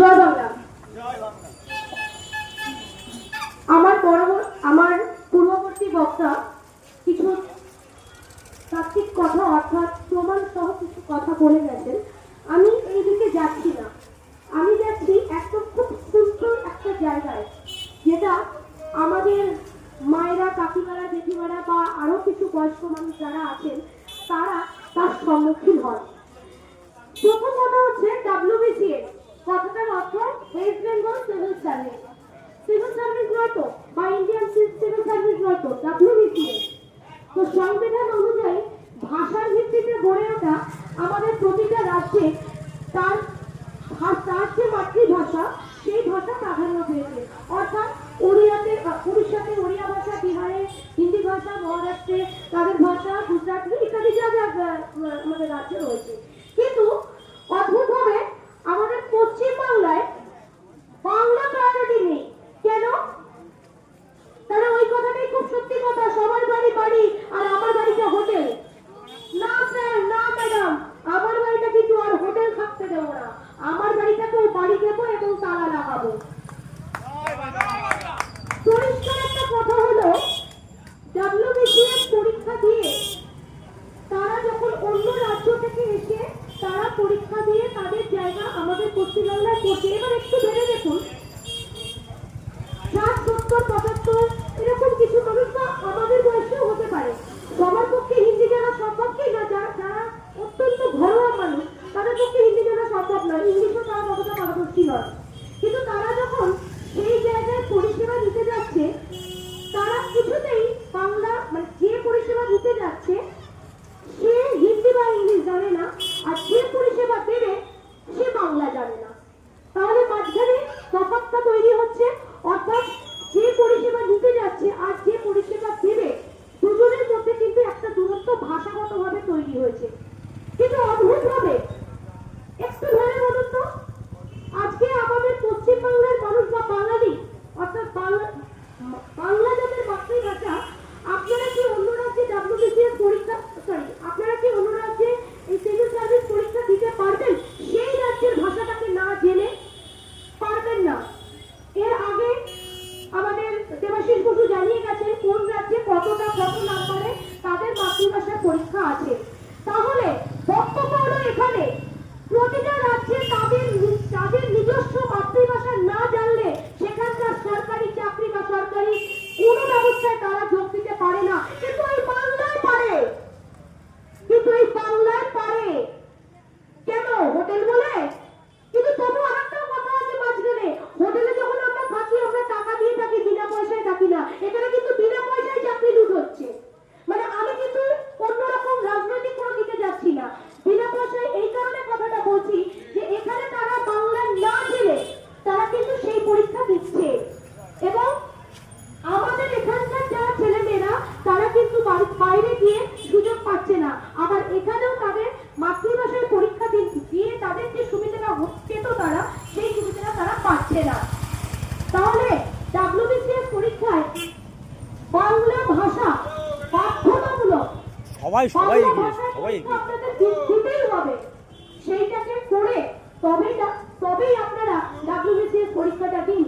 জয় বাংলা। আমার আমার পূর্ববর্তী বক্তা কিছু তাত্ত্বিক কথা অর্থাৎ প্রমাণ সহ কিছু কথা বলে গেছেন। আমি এই দিকে যাচ্ছি না। আমি যাচ্ছি একটা খুব সুন্দর একটা জায়গায়, যেটা আমাদের মায়েরা, কাকিমারা, জেঠিমারা বা আরও কিছু বয়স্ক মানুষ যারা আছেন, তারা তার সম্মুখীন হয়। প্রথম কথা হচ্ছে ডাব্লিউবিসিএস কথাটার অর্থ west Bengal civil service civil service নয় তো, বা ইন্ডিয়ান সিভিল সার্ভিস নয় তো ডাব্লিউবিসিএস তো সংবিধান অনুযায়ী ভাষার ভিত্তিতে গড়ে ওঠা আমাদের প্রতিটা রাজ্যে তার তার যে মাতৃভাষা, সেই ভাষা প্রাধান্য পেয়েছে। অর্থাৎ ওড়িয়াতে উড়িষ্যাতে ওড়িয়া ভাষা, বিহারে হিন্দি ভাষা, মহারাষ্ট্রে তাদের ভাষা, গুজরাট ইত্যাদি যা যা আমাদের রাজ্যে রয়েছে কিন্তু অদ্ভুতভাবে আমাদের পশ্চিম বাংলায় বাংলা প্রায়োরিটি নেই কেন তাহলে ওই কথাটাই খুব সত্যি কথা সবার বাড়ি বাড়ি আর আমার বাড়িটা হোটেল না স্যার না ম্যাডাম আমার বাড়িটা কিন্তু আর হোটেল থাকতে দেবো না আমার বাড়িটাকেও বাড়ি দেবো এবং তালা লাগাবো পরিষ্কার একটা কথা হলো ডাব্লিউবিসিএস পরীক্ষা দিয়ে তারা যখন অন্য রাজ্য থেকে এসে তারা পরীক্ষা দিয়ে তাদের জায়গা আমাদের পশ্চিমবাংলায় করছে এবার একটু ভেবে দেখুন ষাট সত্তর পঁচাত্তর এরকম কিছু মানুষ বা আমাদের বয়সেও হতে পারে সবার পক্ষে হিন্দি জানা সম্ভব কি না যারা যারা অত্যন্ত ঘরোয়া মানুষ তাদের পক্ষে হিন্দি জানা সম্ভব নয় ইংলিশও তারা ততটা পারদর্শী নয় কিন্তু তারা যখন সেই জায়গায় পরিষেবা দিতে যাচ্ছে তারা কিছুতেই বাংলা মানে যে পরিষেবা দিতে যাচ্ছে সে হিন্দি বা ইংলিশ জানে না আর যে পরিষেবা দেবে সে বাংলা জানে না তাহলে মাঝখানে তফাৎটা তৈরি হচ্ছে অর্থাৎ যে পরিষেবা নিতে যাচ্ছে আর যে পরিষেবা দেবে দুজনের মধ্যে কিন্তু একটা দূরত্ব ভাষাগতভাবে তৈরি হয়েছে? কিন্তু অদ্ভুত অদ্ভুতভাবে একটু ধরে বলুন তো, আজকে আমাদের পশ্চিমবাংলার মানুষ বা বাঙালি, অর্থাৎ বাংলা যাদের মাতৃভাষা আপনারা কি অন্য রাজ্যে ডাব্লিউবিসিএস পরীক্ষা সরি আপনারা কি অন্য রাজ্যে এই সিভিল সার্ভিস পরীক্ষা দিতে পারবেন? সেই রাজ্যের ভাষাটাকে না জেনে পারবেন না। এর আগে আমাদের দেবাশিস বসু জানিয়ে গেছেন, কোন রাজ্যে কতটা কত নাম্বারে তাদের মাতৃভাষার পরীক্ষা আছে তাহলে বক্তব্য হলো এখানে প্রতিটা রাজ্যে তাদের নি- তাদের নিজস্ব মাতৃভাষা না জানলে সেখানকার সরকারি চাকরি বা সরকারি কোনো ব্যবস্থায় তারা যোগ দিতে পারে না কিন্তু এই বাংলায় পারে কিন্তু এই বাংলায় পারে কেন হোটেল বলে কিন্তু তবু আরেকটা কথা আছে মাঝখানে হোটেলে যখন আমরা থাকি আমরা টাকা দিয়ে থাকি বিনা পয়সায় থাকি না এখানে কিন্তু বিনা পয়সায় চাকরি লুট হচ্ছে মানে আমি কিন্তু অন্যরকম রাজনৈতিক কোনো দিকে যাচ্ছি না বিনা পয়সায় এই কারণে কথাটা বলছি যে এখানে তারা বাংলা না জেনে তারা কিন্তু সেই পরীক্ষা দিচ্ছে এবং আমাদের এখানকার যারা ছেলেমেয়েরা তারা কিন্তু বাড়ি- বাইরে গিয়ে সুযোগ পাচ্ছে না আবার এখানেও তাদের মাতৃভাষায় পরীক্ষা দিন- দিয়ে তাদের যে সুবিধাটা হ- পেত তারা সেই সুবিধাটা তারা পাচ্ছে না তাহলে ডাব্লিউবিসিএস পরীক্ষায় বাংলা ভাষা বাধ্যতামূলক সবাই সবাই এগিয়ে সবাই এগিয়ে। দিতেই হবে। সেইটাকে করে তবেই তবেই আপনারা ডাব্লিউবিসিএস পরীক্ষাটা দিন।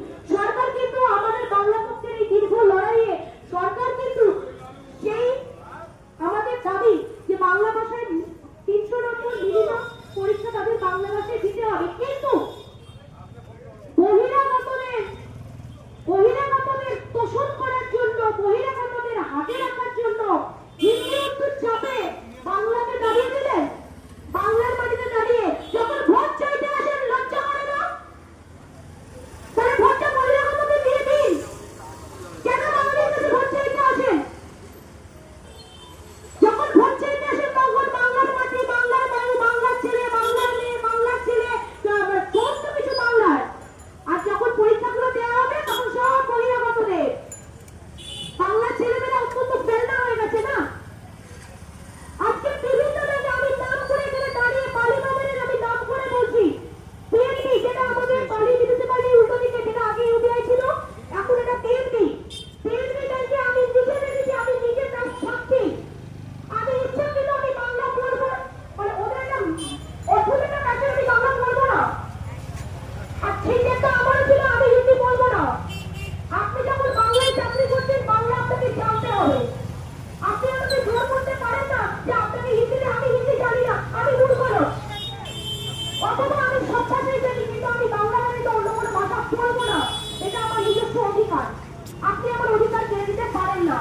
আপনি আমার অধিকার কেড়ে দিতে পারেন না।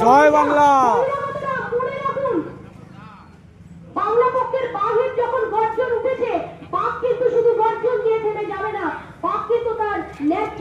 জয় বাংলা। পক্ষের যখন উঠেছে পাক কিন্তু শুধু বর্জন দিয়ে থেমে যাবে না পাক কিন্তু তার ন্যায্য